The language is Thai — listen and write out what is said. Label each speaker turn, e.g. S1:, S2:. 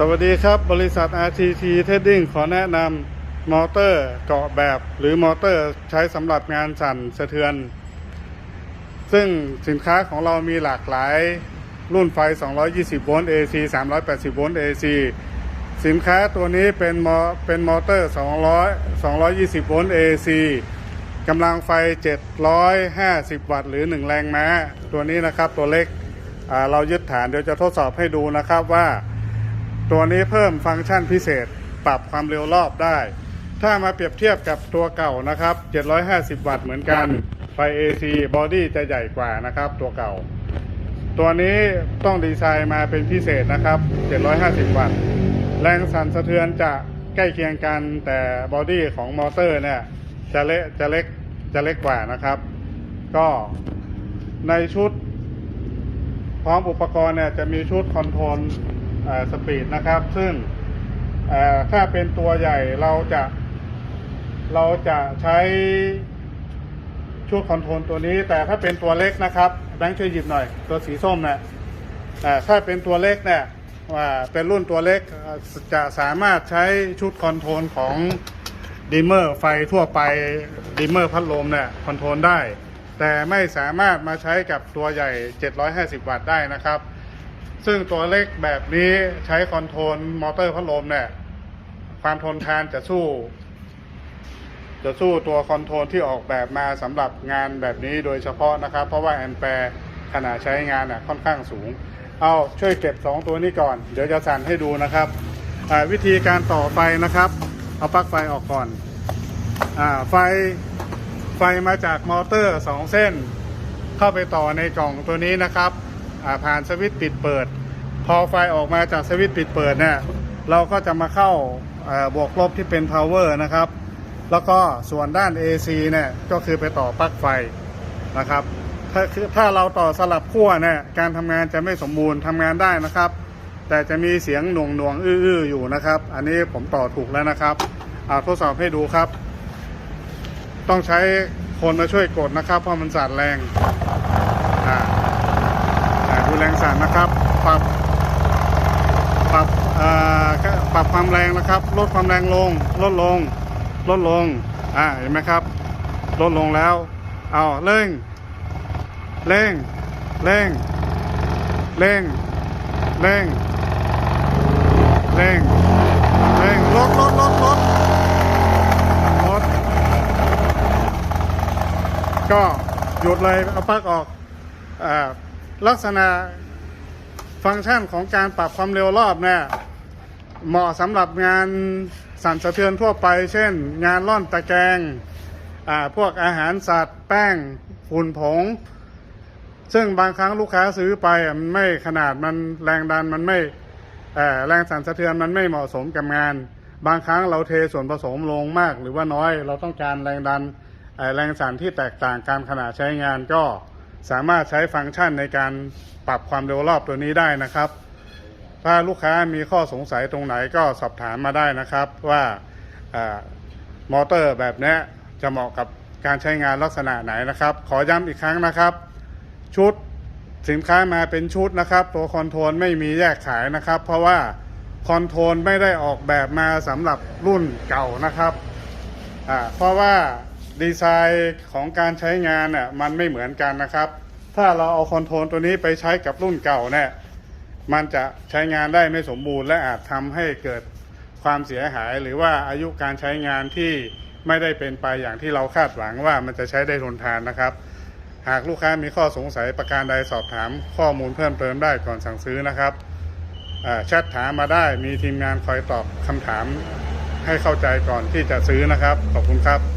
S1: สวัสดีครับ บริษัท RTT Trading ขอแนะนำมอเตอร์เกาะแบบ หรือมอเตอร์ใช้สำหรับงานสั่นสะเทือน ซึ่งสินค้าของเรามีหลากหลายรุ่นไฟ 220 โวลต์ AC 380 โวลต์ AC สินค้าตัวนี้เป็นมอเป็นมอเตอร์ 200 220 โวลต์ AC กำลังไฟ 750 วัตต์ หรือ 1 แรงม้า ตัวนี้นะครับตัวเล็กเรายึดฐานเดี๋ยวจะทดสอบให้ดูนะครับว่า ตัวนี้เพิ่มฟังก์ชันพิเศษปรับความเร็วรอบได้ ถ้ามาเปรียบเทียบกับตัวเก่านะครับ 750 วัตต์เหมือนกัน ไฟ AC บอดี้จะใหญ่กว่านะครับ ตัวเก่า ตัวนี้ต้องดีไซน์มาเป็นพิเศษนะครับ 750 วัตต์ แรงสั่นสะเทือนจะใกล้เคียงกันแต่บอดี้ของมอเตอร์เนี่ยจะเล็กจะเล็กจะเล็กกว่านะครับ ก็ในชุด พร้อมอุปกรณ์เนี่ยจะมีชุดคอนโทรล สปีดนะครับ ซึ่งถ้าเป็นตัวใหญ่เราจะ เราจะใช้ชุดคอนโทรลตัวนี้ แต่ถ้าเป็นตัวเล็กนะครับแบงค์ช่วยหยิบหน่อย ตัวสีส้มนะอ่าถ้าเป็นตัวเล็กเนี่ยว่าเป็นรุ่นตัวเล็กจะสามารถใช้ชุดคอนโทรลของดิมเมอร์ไฟทั่วไปดิมเมอร์พัดลมเนี่ยคอนโทรลได้ แต่ไม่สามารถมาใช้กับตัวใหญ่ 750 วัตต์ได้นะครับ ซึ่งตัวเล็กแบบนี้ใช้คอนโทรลมอเตอร์พัดลมเนี่ย ความทนทานจะสู้ จะสู้ตัวคอนโทรลที่ออกแบบมาสำหรับงานแบบนี้โดยเฉพาะนะครับ เพราะว่าแอมแปร์ขนาดใช้งานน่ะค่อนข้างสูง เอาช่วยเก็บ 2 ตัวนี้ก่อน เดี๋ยวจะสั่นให้ดูนะครับวิธีการต่อไฟนะครับ เอาปลั๊กไฟออกก่อนอไฟไฟมาจากมอเตอร์ 2 เส้น เข้าไปต่อในกล่องตัวนี้นะครับ ผ่านสวิตช์ปิดเปิด พอไฟออกมาจากสวิตช์ปิดเปิดเนี่ยเราก็จะมาเข้าบวกลบที่เป็น power นะครับ แล้วก็ส่วนด้าน AC เนี่ยก็คือไปต่อปลั๊กไฟนะครับ ถ้าถ้าเราต่อสลับขั้วเนี่ยการทำงานจะไม่สมบูรณ์ทำงานได้นะครับ แต่จะมีเสียงหน่วงหน่วงอื้ออยู่นะครับ อันนี้ผมต่อถูกแล้วนะครับเอาทดสอบให้ดูครับ ต้องใช้คนมาช่วยกดนะครับ เพราะมันสั่นแรงอ่าอ่าดูแรง สั่นนะครับปรับปรับอ่าก็ปรับความแรงนะครับ ลดความแรงลง ลดลง ลดลงอ่าเห็นไหมครับ ลดลงแล้วเอาเร่ง เร่ง เร่ง เร่ง เร่ง เร่ง เร่ง ลดลดลดลดลดก็หยุดเลยเอาปลั๊กออกอ่า ลักษณะฟังก์ชันของการปรับความเร็วรอบเนี่ยเหมาะสำหรับงานสั่นสะเทือนทั่วไป เช่น งานล่อนตะแกรงอ่าพวกอาหารสัตว์ แป้งฝุ่นผง ซึ่งบางครั้งลูกค้าซื้อไปอะมันไม่ขนาดมันแรงดันมันไม่แรงสั่นสะเทือนมันไม่เหมาะสมกับงาน บางครั้งเราเทส่วนผสมลงมากหรือว่าน้อย เราต้องการแรงดันแรงสั่นที่แตกต่างกันขณะใช้งานก็ สามารถใช้ฟังก์ชันในการปรับความเร็วรอบตัวนี้ได้นะครับ ถ้าลูกค้ามีข้อสงสัยตรงไหนก็สอบถามมาได้นะครับ ว่ามอเตอร์แบบนี้จะเหมาะกับการใช้งานลักษณะไหนนะครับ ขอย้ำอีกครั้งนะครับ ชุดสินค้ามาเป็นชุดนะครับ ตัวคอนโทรลไม่มีแยกขายนะครับ เพราะว่าคอนโทรลไม่ได้ออกแบบมาสำหรับรุ่นเก่านะครับเพราะว่า ดีไซน์ของการใช้งานน่ะมันไม่เหมือนกันนะครับ ถ้าเราเอาคอนโทรลตัวนี้ไปใช้กับรุ่นเก่าเนี่ยมันจะใช้งานได้ไม่สมบูรณ์ และอาจทำให้เกิดความเสียหาย หรือว่าอายุการใช้งานที่ไม่ได้เป็นไปอย่างที่เราคาดหวังว่ามันจะใช้ได้ทนทานนะครับ หากลูกค้ามีข้อสงสัยประการใดสอบถามข้อมูลเพิ่มเติมได้ก่อนสั่งซื้อนะครับแชทถามมาได้มีทีมงานคอยตอบคำถามให้เข้าใจก่อนที่จะซื้อนะครับ ขอบคุณครับ